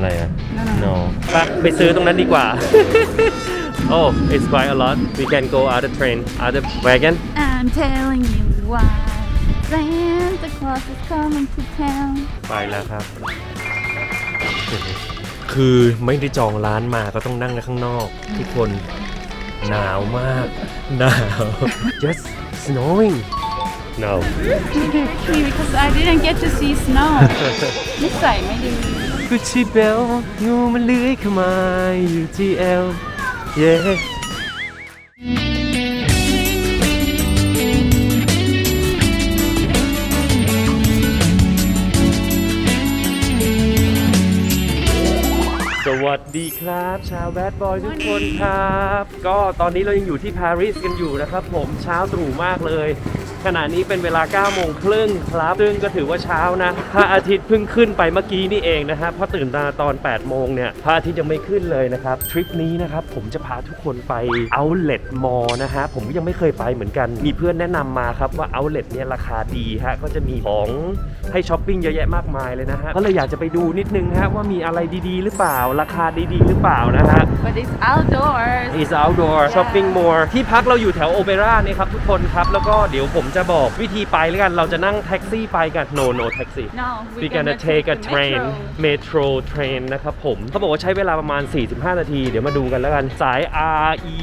อะไรอะ No, no, no ไปไปซื้อตรงนั้นดีกว่า oh it's quite a lot we can go other train other wagon I'm telling you why Santa Claus is coming to town ไปแล้วครับ คือไม่ได้จองร้านมาก็ต้องนั่งในข้างนอกทุกคนหนาวมาก หนาว just snowing no Me because I didn't get to see snow นิสัยไม่ดี Gucci Bell งูมันเลื้อยเข้ามาอยู่ที่เอลเย้ วัสดีครับ ชาวแบดบอยทุกคนครับ ก็ตอนนี้เรายังอยู่ที่ปารีสกันอยู่นะครับ ผมเช้าตรู่มากเลย ขณะนี้เป็นเวลา9โมงครึ่งครับ ซึ่งก็ถือว่าเช้านะพระอาทิตย์เพิ่งขึ้นไปเมื่อกี้นี่เองนะครับพราะตื่นมาตอน 8 โมงเนี่ยพระอาทิตย์ยังไม่ขึ้นเลยนะครับ ทริปนี้นะครับผมจะพาทุกคนไป Outlet Mall นะฮะผมก็ยังไม่เคยไปเหมือนกัน มีเพื่อนแนะนำมาครับว่า Outlet เนี่ยราคาดีฮะก็จะมีของให้ช้อปปิ้งเยอะแยะมากมายเลยนะฮะก็เลยอยากจะไปดูนิดนึงฮะว่ามีอะไรดีๆ หรือเปล่าราคาดีๆหรือเปล่านะฮะ but it's outdoors is outdoor shopping more ที่พักเราอยู่แถวโอเปร่านี่ครับทุกคนครับ แล้วก็เดี๋ยวผมจะบอกวิธีไปแล้วกัน เราจะนั่งแท็กซี่ไปกัน no no taxi no we gonna take a train metro train นะครับผม เขาบอกว่าใช้เวลาประมาณ 45 นาที เดี๋ยวมาดูกันแล้วกัน สาย R E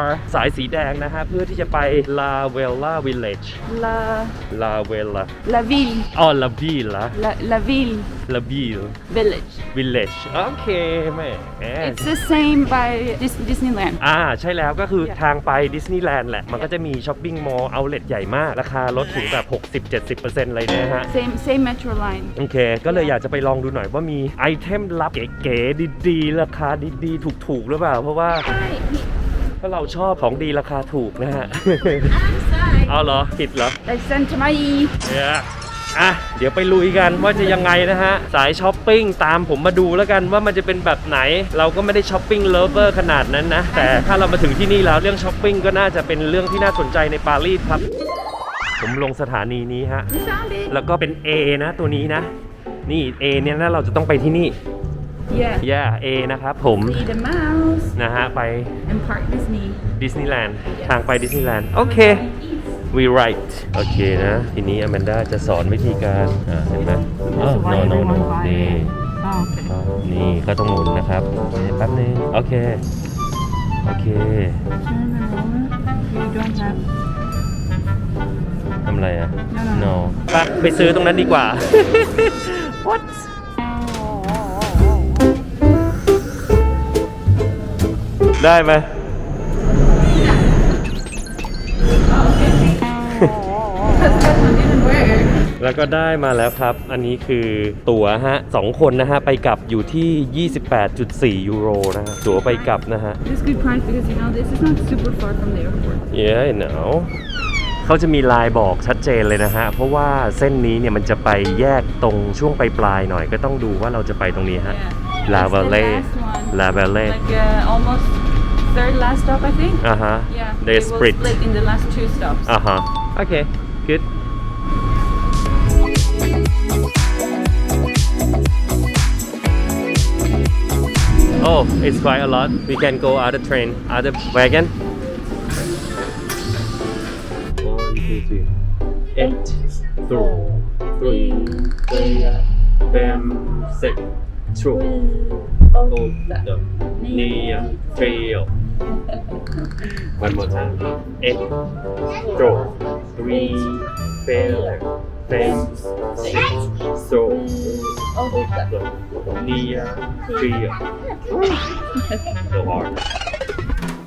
R สายสีแดงนะฮะ เพื่อที่จะไป La Vella Village La La Vella La ville อ๋อ La Villa La La ville La Ville village Village โอเคแม่ it's the same by Dis- Disneyland อ่าใช่แล้วก็คือ Yeah. ทางไปดิสนีย์แลนด์แหละ มันก็จะมีช้อปปิ้งมอลล์เอาเล t ใหญ่มาก ราคาลดถึงแบบ 60-70%เลยนะฮะ same same metro line โอเค ก็เลยอยากจะไปลองดูหน่อยว่ามีไอเทมลับเก๋ๆดีๆ ราคาดีๆ ถูกๆ หรือเปล่า เพราะว่าถ้าเราชอบของดีราคาถูกนะฮะเอาเหรอ ผิดเหรอ like Santa Maria เนี่ย อะเดี๋ยวไปลุยกันว่าจะยังไงนะฮะ สายช้อปปิ้งตามผมมาดูแล้วกันว่ามันจะเป็นแบบไหน เราก็ไม่ได้ช้อปปิ้งเลเวอร์ขนาดนั้นนะ แต่ถ้าเรามาถึงที่นี่แล้วเรื่องช้อปปิ้งก็น่าจะเป็นเรื่องที่น่าสนใจในปารีสครับ ผมลงสถานีนี้ฮะ we found it แล้วก็เป็น A นะตัวนี้นะ นี่ A เนี่ยนะเราจะต้องไปที่นี่ yeah ย่า A นะครับผม see the mouse นะฮะไป and Park Disney ดิสนีย์แลนด์ทางไปดิสนีย์แลนด์โอเค we right โอเคนะ ทีนี้อแมนด้าจะสอนวิธีการอ่าเห็นไหมอ๋อ no no no นี่ oh okay นี่ก็ต้องหมุนนะครับนี่แป๊บนึงโอเค โอเค turn around you don't have ทำอะไรอะ No, no ไปไปซื้อตรงนั้นดีกว่า what ได้ไหม แล้วก็ได้มาแล้วครับ อันนี้คือตั๋วฮะสองคนนะฮะ ไปกลับอยู่ที่ 28.4 ยูโรนะฮะ ตั๋วไปกลับนะฮะ This good price because you know this is not super far from the airport. Yeah I know เขาจะมีลายบอกชัดเจนเลยนะฮะ เพราะว่าเส้นนี้เนี่ยมันจะไปแยกตรงช่วงปลายๆหน่อยก็ต้องดูว่าเราจะไปตรงนี้ฮะ Yeah. La It's the Vallée last one. La Vallée Like uh, almost third last stop, I think. อ่าฮะ Yeah. they will split split in the last two stops. อ่าฮะโอเค good Oh, it's quite a lot. We can go other train, other wagon. One, two, three. Eight, four, three, three, five, six, two, oh, the knee, three. One more time. Eight, four, three, four, five, six, two, the knee, three. So hard.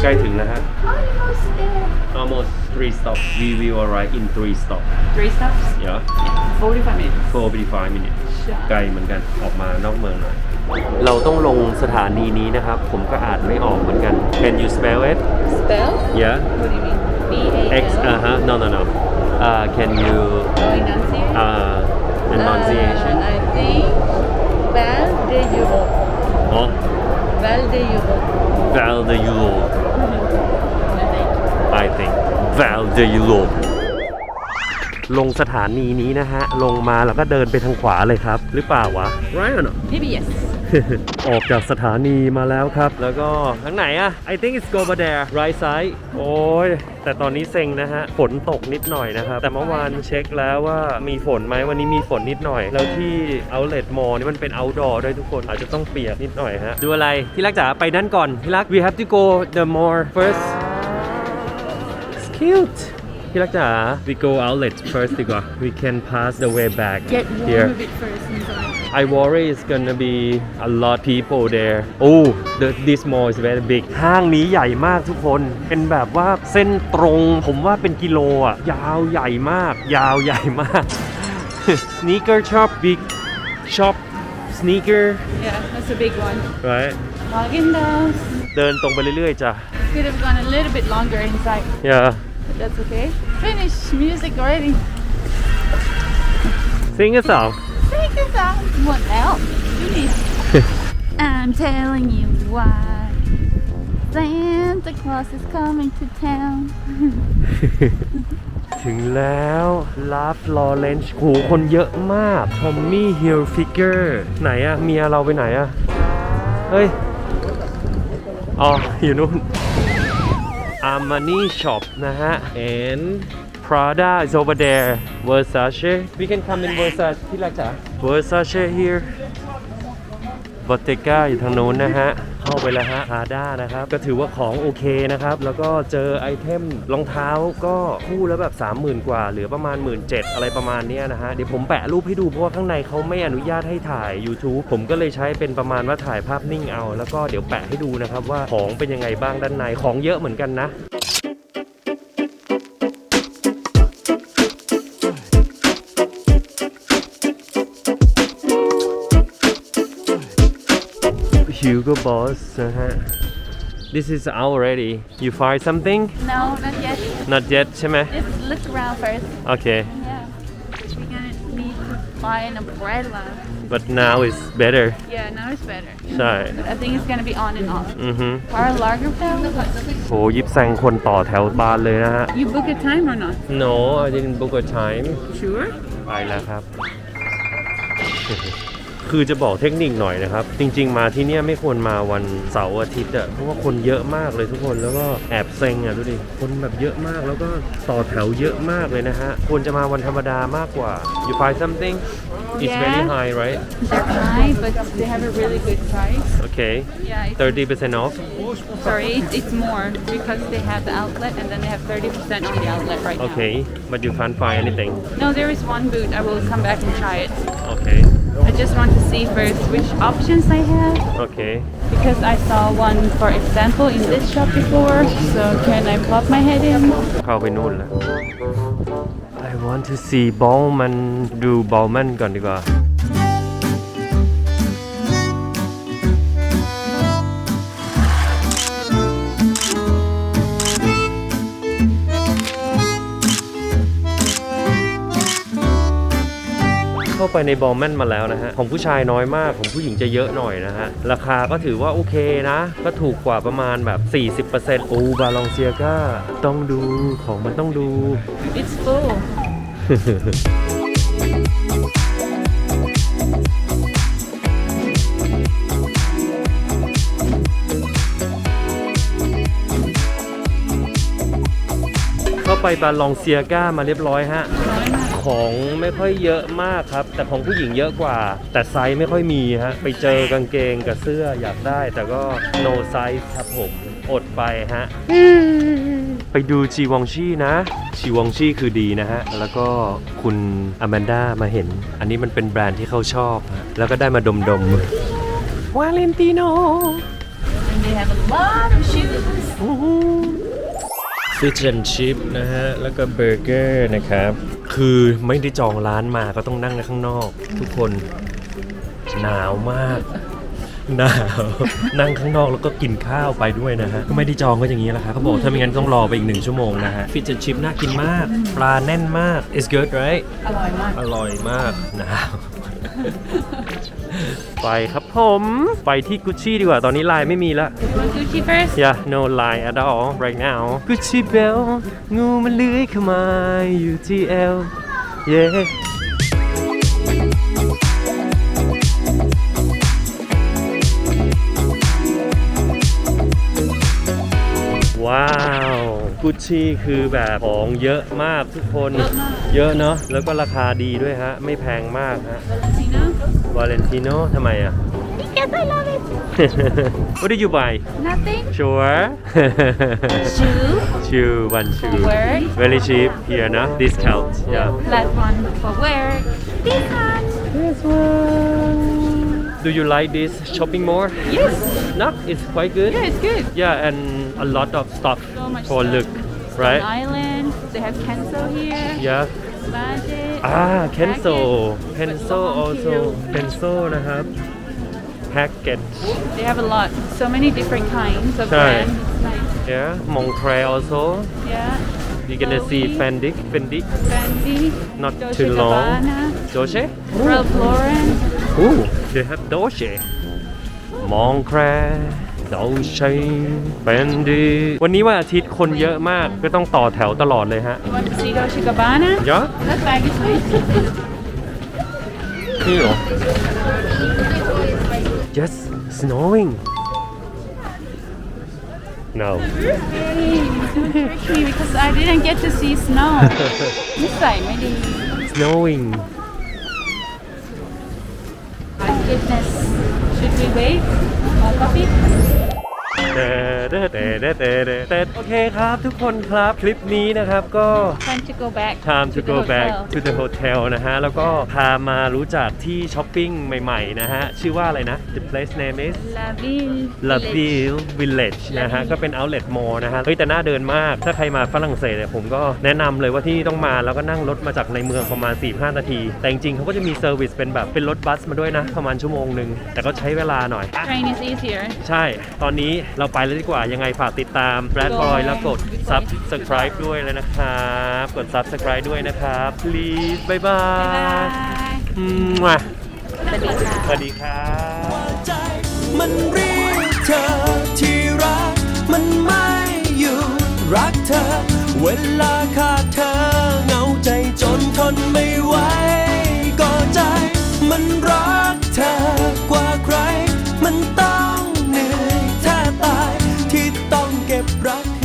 ใกล้ถึงแล้วฮะ Almost there. almost three stops we will arrive in three stops Three stops. yeah 45 minutes. 45 minutes ไกลเหมือนกันออกมานอกเมืองหน่อย เราต้องลงสถานีนี้นะครับ ผมก็อ่านไม่ออกเหมือนกัน Can you spell it Spell? yeah What do you mean? B A X L. อ่าฮะ no no no uh can you Oh, enunciate. uh pronunciation Uh, I think Val de Europe. อ๋อ Val de Europe. Val de Euro Val de Europe ลงสถานีนี้นะฮะ ลงมาแล้วก็เดินไปทางขวาเลยครับ หรือเปล่าวะ right or not Maybe yes. ออกจากสถานีมาแล้วครับ แล้วก็ทางไหนอะ I think it's go over there right side โอ้ย แต่ตอนนี้เซ็งนะฮะ ฝนตกนิดหน่อยนะครับ แต่เมื่อวานเช็คแล้วว่ามีฝนไหมวันนี้มีฝนนิดหน่อย แล้วที่ outlet mall นี่มันเป็น outdoor ด้วยทุกคนอาจจะต้องเปียกนิดหน่อยฮะ ดูอะไร ที่รักจ๋าไปนั่นก่อน ที่รัก we have to go the mall first it's cute ที่รักจ๋า we go outlet first ดีกว่า we can pass the way back Get warm here a bit first inside. I worry it's gonna be a lot people there. Oh, the, this mall is very big. ห้างนี้ใหญ่มากทุกคน เป็นแบบว่าเส้นตรงผมว่าเป็นกิโลอะ ยาวใหญ่มาก ยาวใหญ่มาก sneaker shop big shop sneaker Yeah, that's a big one. right Logging down. เดินตรงไปเรื่อยๆจ้ะ Could have gone a little bit longer inside, yeah but that's okay. Finish music already. sing a song Take it out. What else? Finish. I'm telling you why. Santa Claus is coming to town. ถึงแล้วลาฟลอเรนช์โหคนเยอะมากทอมมี่ฮิลฟิกเกอร์ไหนอะเมียเราไปไหนอะเฮ้ย อ๋อ อยู่นู่น Armani shop นะฮะ and Prada is over there Versace we can come in Versace ที่รักจ๋า Versace here Bottega อยู่ทางโน้นนะฮะ เข้าไปแล้วฮะพาด้านะครับ ก็ถือว่าของโอเคนะครับ แล้วก็เจอไอเทมรองเท้าก็คู่แล้วแบบ 30,000 กว่า เหลือประมาณ 1 7ื่นอะไรประมาณเนี้ยนะฮะ เดี๋ยวผมแปะรูปให้ดู เพราะว่าข้างในเขาไม่อนุญาตให้ถ่าย YouTube ผมก็เลยใช้เป็นประมาณว่าถ่ายภาพนิ่งเอา แล้วก็เดี๋ยวแปะให้ดูนะครับว่าของเป็นยังไงบ้างด้านในของเยอะเหมือนกันนะ Hugo Boss นะฮะ This is out already you find something No, not yet. not yet ใช่ไหม Let's look around first. โอเค Yeah. We're gonna need to buy an umbrella. but now is better Yeah, now it's better. ใช่ But I think it's gonna be on and off. อือฮึ Karl Lagerfeld? โหยิบแซงคนต่อแถวบานเลยนะฮะ You book a time or not? No I didn't book a time Sure. ไปแล้วครับ คือจะบอกเทคนิคหน่อยนะครับ จริง ๆ มาที่เนี่ยไม่ควรมาวันเสาร์อาทิตย์อะเพราะว่าคนเยอะมากเลยทุกคนแล้วก็แอบเซ็งอะดูดิคนแบบเยอะมากแล้วก็ต่อแถวเยอะมากเลยนะฮะควรจะมาวันธรรมดามากกว่า you find something it's very Yeah. high right They're high, but they have a really good price. okay Yeah, it's, 30% off sorry, it's, it's more because they have the outlet and then they have 30% on the outlet right okay but you can't find anything now. No, there is one boot. I will come back and try it. okay I just want to see first which options I have okay because I saw one, for example, in this shop before. So can I pop my head in? เข้าไปนู่นแล้ว I want to see Bowman ดู Bowman ก่อนดีกว่า ไปในบอลแมนมาแล้วนะฮะ ของผู้ชายน้อยมาก ของผู้หญิงจะเยอะหน่อยนะฮะ ราคาก็ถือว่าโอเคนะ ก็ถูกกว่าประมาณแบบ 40%โอ้บาลองเซียก้าต้องดูของมันต้องดู It's full. เข้าไปบาลองเซียก้ามาเรียบร้อยฮะ ของไม่ค่อยเยอะมากครับ แต่ของผู้หญิงเยอะกว่า แต่ไซส์ไม่ค่อยมีฮะไปเจอกางเกงกับเสื้ออยากได้ แต่ก็ no size ครับผมอดไปฮะ ไปดูจีวองชี่นะ จีวองชี่คือดีนะฮะ แล้วก็คุณอแมนด้ามาเห็น อันนี้มันเป็นแบรนด์ที่เขาชอบฮะแล้วก็ได้มาดมดมวาเลนติโน And they have a lot of shoes. ฟิชแอนชิพนะฮะ แล้วก็เบอร์เกอร์นะครับ คือไม่ได้จองร้านมาก็ต้องนั่งในข้างนอก ทุกคนหนาวมากหนาวนั่งข้างนอกแล้วก็กินข้าวไปด้วยนะฮะ ก็ไม่ได้จองก็อย่างนี้แหละครับเขาบอกถ้าไม่งั้นต้องรอไปอีกหนึ่งชั่วโมงนะฮะ ฟิชแอนชิพน่ากินมาก ปลาแน่นมาก it's good right อร่อยมาก อร่อยมากหนาว ไปครับผม ไปที่กุชชี่ดีกว่า ตอนนี้ไลน์ไม่มีละ You want Gucci first? Yeah no line at all right now Gucci bell งูมันเลื้อยเข้ามาอยู่ที่เอว yeah ว้าวกุชชี่คือแบบของเยอะมากทุกคน เยอะเนาะแล้วก็ราคาดีด้วยฮะ ไม่แพงมากฮะ Valentino? วาเลนติโนทำไมอ่ะ Because I love it. What did you buy Nothing. Sure Shoe Shoe one for shoe work. Very cheap here นะ Discount yeah Last one for work. This one. This one Do you like this shopping mall Yes. No it's quite good Yeah, it's good. Yeah and a lot of stuff So much for stuff. look right An island. They have cancel here. Yeah Budget. อ่า Kenzo Packet. Kenzo Long also queue. Kenzo นะครับ Packet They have a lot. So many different kinds of Right. brands. It's nice. yeah Moncler also Yeah. you're gonna see Chloe. Fendi Fendi Fendi. Not Dolce too long. Gabbana, Dolce Ralph Lauren. Ooh, they have Dolce Moncler Dolce Fendi วันนี้วันอาทิตย์คนเยอะมากก็ต้องต่อแถวตลอดเลยฮะ You want to see Dolce Gabbana? เยอะ That bag is nice. นี่เหรอ Yes snowing No Very tricky because I didn't get to see snow. นิสัยไม่ดี snowing My goodness. We wait. Coffee? โอเคครับทุกคนครับคลิปนี้นะครับก็ Time to go back. time to the go back hotel. to the hotel นะฮะ แล้วก็พามารู้จักที่ช้อปปิ้งใหม่ๆนะฮะ ชื่อว่าอะไรนะ the place name is La Ville. La Ville Village นะฮะ ก็เป็น outlet mall นะฮะ เฮ้ย แต่น่าเดินมาก ถ้าใครมาฝรั่งเศสเนี่ยผมก็แนะนำเลยว่าที่นี่ต้องมาแล้วก็นั่งรถมาจากในเมืองประมาณ 4-5 นาที แต่จริงๆเขาก็จะมีเซอร์วิสเป็นแบบเป็นรถบัสมาด้วยนะ ประมาณชั่วโมงหนึ่งแต่ก็ใช้เวลาหน่อย Train is easier. ใช่ ตอนนี้เราไปเลยดีกว่ายังไงฝากติดตาม Brad Boy แล้วกด subscribe ด้วยเลยนะครับกด subscribe ด้วยนะครับ please บ๊ายบาย Bye. อืมว่ะสวัสดีค่ะสวัสดีครับใจมันเรียกเธอที่รัก มันไม่อยู่รักเธอ เวลาขาดเธอเหงาใจจนทนไม่ไหวก็ใจ มันรักเธอกว่าใคร มันต้อง ก็บรัก